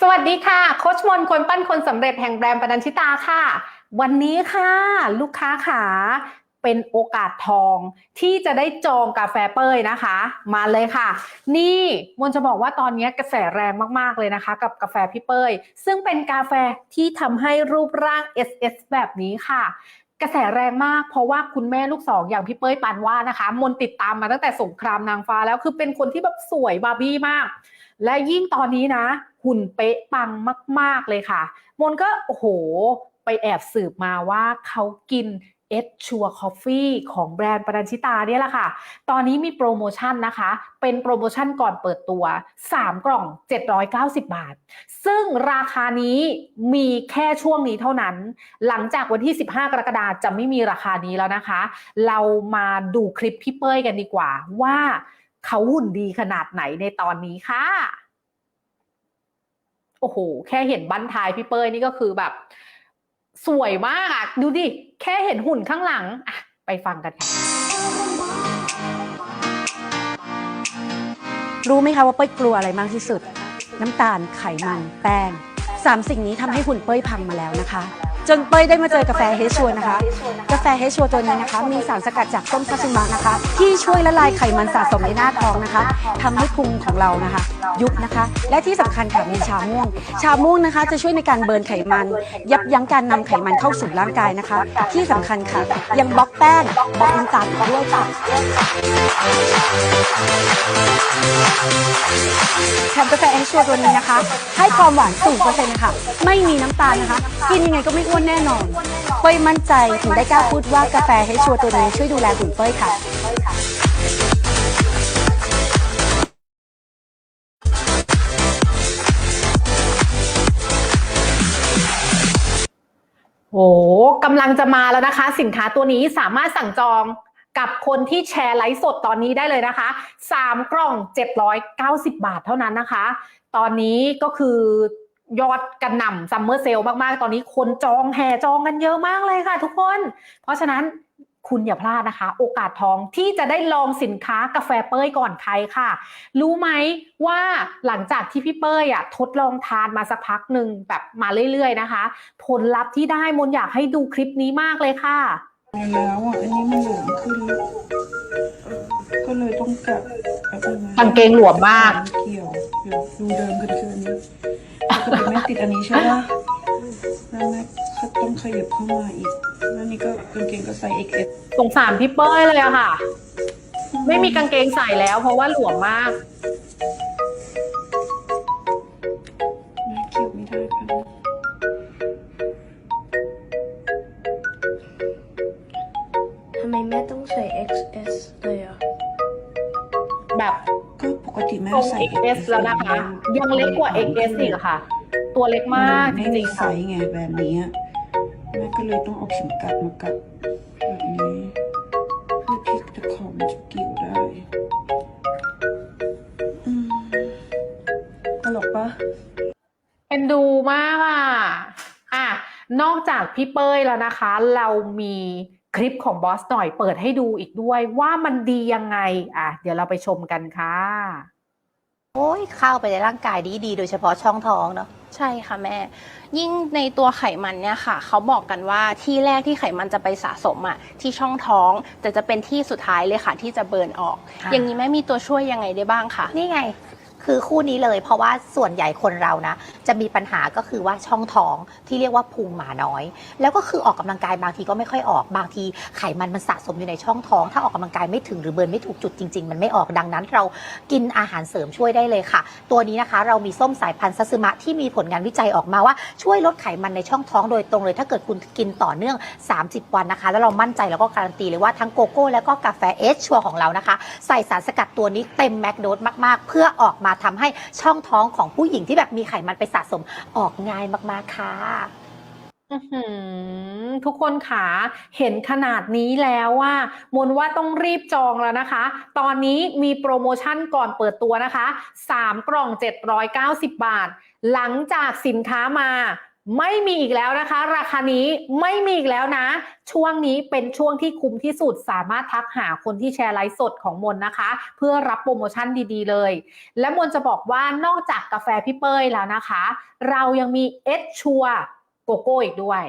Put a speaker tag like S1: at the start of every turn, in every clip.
S1: สวัสดีค่ะ โคชมนคนปั้นคนสำเร็จแห่งแบรนด์ปนัญชิตาค่ะ วันนี้ค่ะ ลูกค้าขาเป็นโอกาสทองที่จะได้จองกาแฟเป้ยนะคะ มาเลยค่ะ นี่มนจะบอกว่าตอนนี้กระแสแรงมากๆเลยนะคะ กับกาแฟพี่เป้ย ซึ่งเป็นกาแฟที่ทำให้รูปร่าง SS แบบนี้ค่ะ กระแสแรงมากเพราะว่าคุณแม่ลูกสองอย่างพี่เป้ยปานว่านะคะ มนติดตามมาตั้งแต่สงครามนางฟ้าแล้วคือเป็นคนที่แบบสวยบาร์บี้มาก และยิ่งตอนนี้นะหุ่นเป๊ะปังมาก ๆเลยค่ะ มนก็โอ้โห ไปแอบสืบมาว่าเขากิน เอ s ชัวคอฟฟี่ของแบรนด์ปรัญชิตาเนี่ยแหละค่ะ ตอนนี้มีโปรโมชั่นนะคะ เป็นโปรโมชั่นก่อนเปิดตัว 3 กล่อง 790 บาท ซึ่งราคานี้มีแค่ช่วงนี้เท่านั้น หลังจากวันที่ 15 กรกฎาคมจะไม่มีราคานี้แล้วนะคะ เรามาดูคลิปพี่เป้ยกันดีกว่า ว่าเขาหุ่นดีขนาดไหนในตอนนี้ค่ะ โอ้โห แค่เห็นบั้นท้ายพี่เป้ยนี่ก็คือแบบ สวยมากอะดูดิ แค่เห็นหุ่นข้างหลังอะไปฟังกัน
S2: รู้ไหมคะว่าเป้ยกลัวอะไรมากที่สุด น้ำตาลไขมัน แป้งสามสิ่งนี้ทำให้หุ่นเป้ยพังมาแล้วนะคะ จนเป้ยได้มาเจอกาแฟเฮชัวนะคะ กาแฟเฮชัวตัวนี้นะคะ มีสารสกัดจากต้นซัตสึมะนะคะ ที่ช่วยละลายไขมันสะสมในหน้าท้องนะคะทำให้พุงของเรานะคะ ยุบนะคะ และที่สำคัญค่ะมีชาม่วง ชาม่วงนะคะ จะช่วยในการเบิร์นไขมัน ยับยั้งการนำไขมันเข้าสู่ร่างกายนะคะ ที่สำคัญค่ะยังบล็อกแป้งบล็อกน้ำตาลอีกด้วยค่ะแถมกาแฟแองชัวตัวนี้นะคะ ให้ความหวานสูงเปอร์เซ็นต์นะคะไม่มีน้ำตาลนะคะกินยังไงก็ไม่อ้วนแน่นอน เป้ยมั่นใจถึงได้กล้าพูดว่ากาแฟให้ชัวร์ตัวนี้ช่วยดูแลหุ่นเป้ยค่ะ
S1: โอ้กำลังจะมาแล้วนะคะ สินค้าตัวนี้สามารถสั่งจองกับคนที่แชร์ไลฟ์สดตอนนี้ได้เลยนะคะ 3 กล่อง 790 บาทเท่านั้นนะคะ ตอนนี้ก็คือ ยอดกระหน่ำซัมเมอร์เซลมากๆ ตอนนี้คนจองแห่จองกันเยอะมากเลยค่ะ ทุกคน เพราะฉะนั้นคุณอย่าพลาดนะคะ โอกาสทองที่จะได้ลองสินค้ากาแฟเป้ยก่อนใครค่ะ รู้ไหมว่าหลังจากที่พี่เป้ยอะทดลองทานมาสักพักหนึ่งแบบมาเรื่อยๆนะคะ ผลลัพธ์ที่ได้มนอยากให้ดูคลิปนี้มากเลยค่ะ
S3: แล้วอะอันนี้มันเหลืองขึ้นแล้วก็เลยต้องกลับแบบนึนะ
S1: กางเกงหลวมมาก
S3: เกี่ยวเดี๋ยวดูเดิมกันคืออัน นี้ปกติแม่ติดอันนี้ใช่ปะแล้วแม่ก็ต้องขยับเข้ามาอีกแล้วนี่ก็กางเกงก็ใส่ XS
S1: สงสารพี่เป้ยเลยอะค่ะ ไม่มีกางเกงใส่แล้ว เพราะว่าหลวมมาก
S3: แม่เกี่ยวไม่ได้ค่ะ
S4: ทำไมแม่ต้องใส่ XS เลยอะ
S1: แบบ
S3: ก็ปกติแม่
S1: ทรง
S3: ใส่
S1: XS แล้วนะคะ ยังเล็กกว่า XS อีกอะค่ะ ตัวเล็กมากจ
S3: ไม่
S1: ริ
S3: มี
S1: งๆ
S3: ไซ
S1: ค่ะ
S3: ส์ไงแบบนี้อะแม่ก็เลยต้องเอาเข็มกัดมากัดแบบนี้เพื่อที่ตะขอมันจะเกี่ยวได้อืมตลกปะ
S1: เป็นดูมากอะ อะ นอกจากพี่เป้ยแล้วนะคะ เรามีคลิปของบอสหน่อยเปิดให้ดูอีกด้วยว่ามันดียังไง อะ เดี๋ยวเราไปชมกันค่ะ
S5: โอ้ยเข้าไปในร่างกายดีดีๆโดยเฉพาะช่องท้องเนาะ
S4: ใช่ค่ะแม่ ยิ่งในตัวไขมันเนี่ยค่ะ เขาบอกกันว่าที่แรกที่ไขมันจะไปสะสมอะที่ช่องท้อง แต่จะเป็นที่สุดท้ายเลยค่ะ ที่จะเบิร์นออก
S5: ค่ะ
S4: อย่างนี้แม่มีตัวช่วยยังไงได้บ้างคะ
S5: นี่ไง คือคู่นี้เลย เพราะว่าส่วนใหญ่คนเรานะ จะมีปัญหาก็คือว่าช่องท้องที่เรียกว่าพุงหมาน้อย แล้วก็คือออกกำลังกายบางทีก็ไม่ค่อยออกบางทีไขมันมันสะสมอยู่ในช่องท้อง ถ้าออกกำลังกายไม่ถึงหรือเบิร์นไม่ถูกจุดจริง ๆ มันไม่ออกดังนั้น เรากินอาหารเสริมช่วยได้เลยค่ะ ตัวนี้นะคะ เรามีส้มสายพันธุ์ซัสึมะที่มีผลงานวิจัยออกมาว่าช่วยลดไขมันในช่องท้องโดยตรงเลย ถ้าเกิดคุณกินต่อเนื่อง 30 วันนะคะ แล้วเรามั่นใจแล้วก็การันตีเลยว่าทั้งโกโก้ แล้วก็กาแฟเอสชัวของเรานะคะ ใส่สารสกัดตัวนี้เต็มแมกโดสมากๆ เพื่อออกมาทำให้ช่องท้องของผู้หญิงที่แบบมีไขมันไปสะสมออกง่ายมากๆค่ะ
S1: ทุกคนขาเห็นขนาดนี้แล้วว่ามนว่าต้องรีบจองแล้วนะคะ ตอนนี้มีโปรโมชั่นก่อนเปิดตัวนะคะ 3 กล่อง 790 บาท หลังจากสินค้ามา ไม่มีอีกแล้วนะคะ ราคานี้ไม่มีอีกแล้วนะ ช่วงนี้เป็นช่วงที่คุ้มที่สุดสามารถทักหาคนที่แชร์ไลฟ์สดของมนนะคะ เพื่อรับโปรโมชั่นดีๆเลย และมนจะบอกว่านอกจากกาแฟพี่เป้ยแล้วนะคะ เรายังมีเอสชัวโกโก้อีกด้วย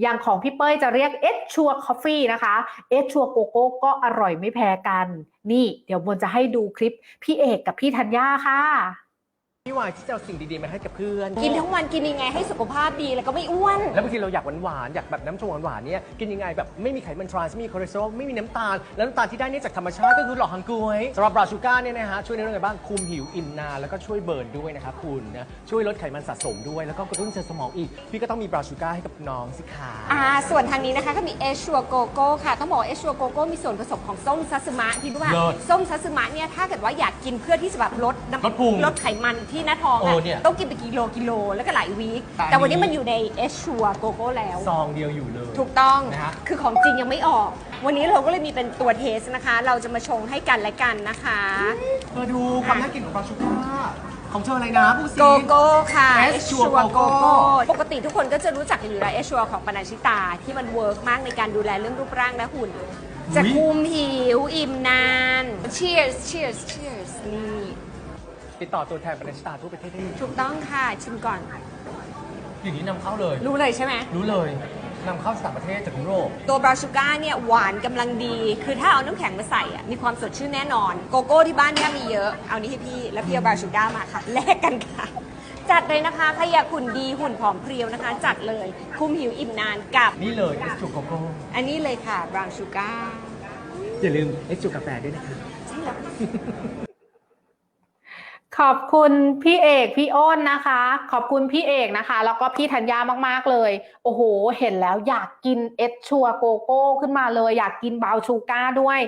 S1: อย่างของพี่เป้ยจะเรียกเอสชัวคอฟฟี่นะคะเอสชัวโกโก้ก็อร่อยไม่แพ้กัน นี่ เดี๋ยวมนจะให้ดูคลิปพี่เอกกับพี่ธัญญาค่ะ
S6: พี่วายที่จะเอาสิ่งดีๆมาให้กับเพื่อน
S7: กินทั้งวันกินยังไงให้สุขภาพดีแล้วก็ไม่อ้วน
S6: แล้วบางทีเราอยากหวานๆ อยากแบบน้ำชงหวานๆ เนี่ย กินยังไงแบบไม่มีไขมันทรานส์ไม่มีคอเลสเตอรอลไม่มีน้ำตาล แล้วน้ำตาลที่ได้เนี่ยจากธรรมชาติก็คือหล่อฮังกล้วยสำหรับบราชูก้าเนี่ยนะฮะ ช่วยในเรื่องอะไรบ้าง คุมหิวอิ่มนานแล้วก็ช่วยเบิร์นด้วยนะครับคุณนะ ช่วยลดไขมันสะสมด้วย แล้วก็กระตุ้นเซลล์สมองอีก พี่ก็ต้องมีบราชูก้าให้กับน้องสิคะ
S7: อ่าส่วนทางนี้นะคะก็มีเอชัวโกโก้ค่ะ ต้องบอกเอชัวโกโก้มีส่วนผสมของส้มซัสึมะพี่รู้ป่ะ
S6: เลิศ
S7: ส้มซัสึมะเนี่ยถ้าเกิดว่าอยากกินเพื่อที่จะแบบลดน้ำ
S6: ลดพุง
S7: ลดไขมันที่หน้าท้อง
S6: เอ
S7: อะ
S6: อเนี่ย
S7: ต้องกินไปกิโลกิโลแล้วก็หลายวีค
S6: แต่อันนี้
S7: แต่วันนี้มันอยู่ในเอชัวโกโก้แล้ว
S6: ซองเดียวอยู่เลย
S7: ถูกต้อง
S6: นะฮะ
S7: คือของจริงยังไม่ออก วันนี้เราก็เลยมีเป็นตัวเทสนะคะ เราจะมาชงให้กันและกันนะคะ
S6: เธอดูความน่ากินของบราชูก้าของเธออะไรนะพูดสิ
S7: โกโก้ค่ะ
S6: เอสชัวร์โกโก้
S7: ปกติทุกคนก็จะรู้จักกันอยู่แล้วเอสชัวของปนัญชิตา ที่มันเวิร์กมากในการดูแลเรื่องรูปร่างและหุ่น จะคุมหิวอิ่มนาน cheers cheers cheers นี่
S6: ติดต่อตัวแทนบรรณาธิตาทั่วประเทศได้เลย
S7: ถูกต้องค่ะชิมก่อน
S6: อย่างนี้นำเข้าเลย
S7: รู้เลยใช่ไหม
S6: รู้เลยนำเข้าจากต่างประเทศจากยุโรป
S7: ตัวบราชูก้าเนี่ยหวานกำลังดี คือถ้าเอาน้ำแข็งมาใส่อะมีความสดชื่นแน่นอน โกโก้ที่บ้านเนี่ยมีเยอะ เอานี้ให้พี่ แล้วพี่เอาบราชูก้ามาค่ะ แลกกันค่ะ จัดเลยนะคะใครอยากหุ่นดีหุ่นผอมเพรียวนะคะ จัดเลย คุมหิวอิ่มนานกับ
S6: นี่เลยเอสชูโกโก้
S7: อันนี้เลยค่ะบราชูก้า
S6: อย่าลืมเอสชูกาแฟด้วยนะคะ
S7: ใช่แล้ว
S1: ขอบคุณพี่เอกพี่อ้นนะคะ ขอบคุณพี่เอกนะคะ แล้วก็พี่ธัญญามากๆเลย โอ้โห เห็นแล้วอยากกินเอสชัวโกโก้ขึ้นมาเลย อยากกินบาวชูก้าด้วย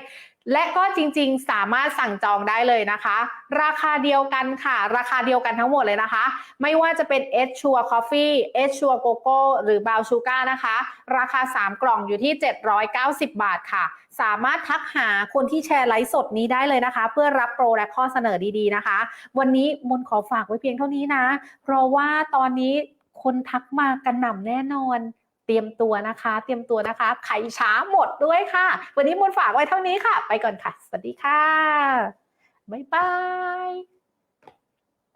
S1: และก็จริงๆ สามารถสั่งจองได้เลยนะคะ ราคาเดียวกันค่ะ ราคาเดียวกันทั้งหมดเลยนะคะ ไม่ว่าจะเป็นเอสชัวคอฟฟี่เอสชัวโกโก้หรือบราวน์ชูก้านะคะ ราคา 3 กล่องอยู่ที่ 790 บาทค่ะ สามารถทักหาคนที่แชร์ไลฟ์สดนี้ได้เลยนะคะ เพื่อรับโปรและข้อเสนอดีๆนะคะ วันนี้มนขอฝากไว้เพียงเท่านี้นะ เพราะว่าตอนนี้คนทักมากันหน่ำแน่นอน เตรียมตัวนะคะ เตรียมตัวนะคะ ไข่ช้าหมดด้วยค่ะ วันนี้มูลฝากไว้เท่านี้ค่ะ ไปก่อนค่ะ สวัสดีค่ะ บ๊ายบาย